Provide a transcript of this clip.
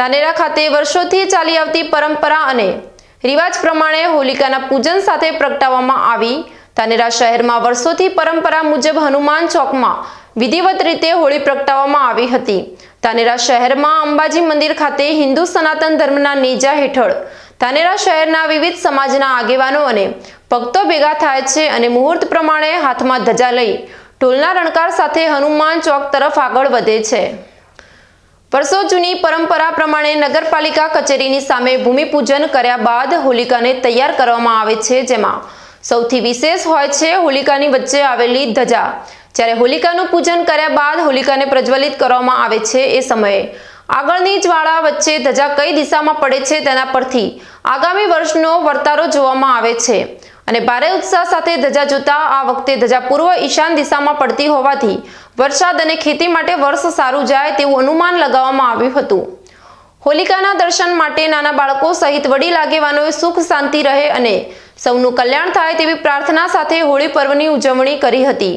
ધાનેરા ખાતે વર્ષોથી ચાલી આવતી પરંપરા અને રિવાજ પ્રમાણે હોલિકાના પૂજન સાથે પ્રગટાવવામાં આવી. ધાનેરા શહેરમાં વર્ષોથી પરંપરા મુજબ હનુમાન ચોકમાં વિધિવત રીતે હોળી પ્રગટાવવામાં આવી હતી. ધાનેરા શહેરમાં અંબાજી મંદિર ખાતે હિન્દુ સનાતન ધર્મના નેજા હેઠળ ધાનેરા શહેરના વિવિધ સમાજના આગેવાનો અને ભક્તો ભેગા થાય છે અને મુહૂર્ત પ્રમાણે હાથમાં ધજા લઈ ઢોલના રણકાર સાથે હનુમાન ચોક તરફ આગળ વધે છે. વર્ષો જૂની પરંપરા પ્રમાણે નગરપાલિકા કચેરીની સામે ભૂમિપૂજન કર્યા બાદ હોલિકાને તૈયાર કરવામાં આવે છે જેમાં સૌથી વિશેષ હોય છે હોલિકાની વચ્ચે આવેલી ધજા. જ્યારે હોલિકાનું પૂજન કર્યા બાદ હોલિકાને પ્રજ્વલિત કરવામાં આવે છે એ સમયે. આગળની જ્વાળા વચ્ચે ધજા કઈ દિશામાં પડે છે તેના પરથી આગામી વર્ષનો વર્તારો જોવામાં આવે છે. અને ભારે ઉત્સાહ સાથે ધજા જોતા આ વખતે ધજા પૂર્વ ઈશાન દિશામાં પડતી હોવાથી વરસાદ અને ખેતી માટે વર્ષ સારું જાય તેવું અનુમાન લગાવવામાં આવ્યું હતું. હોલિકાના દર્શન માટે નાના બાળકો સહિત વડીલ આગેવાનોએ સુખ શાંતિ રહે અને સૌનું કલ્યાણ થાય તેવી પ્રાર્થના સાથે હોળી પર્વની ઉજવણી કરી હતી.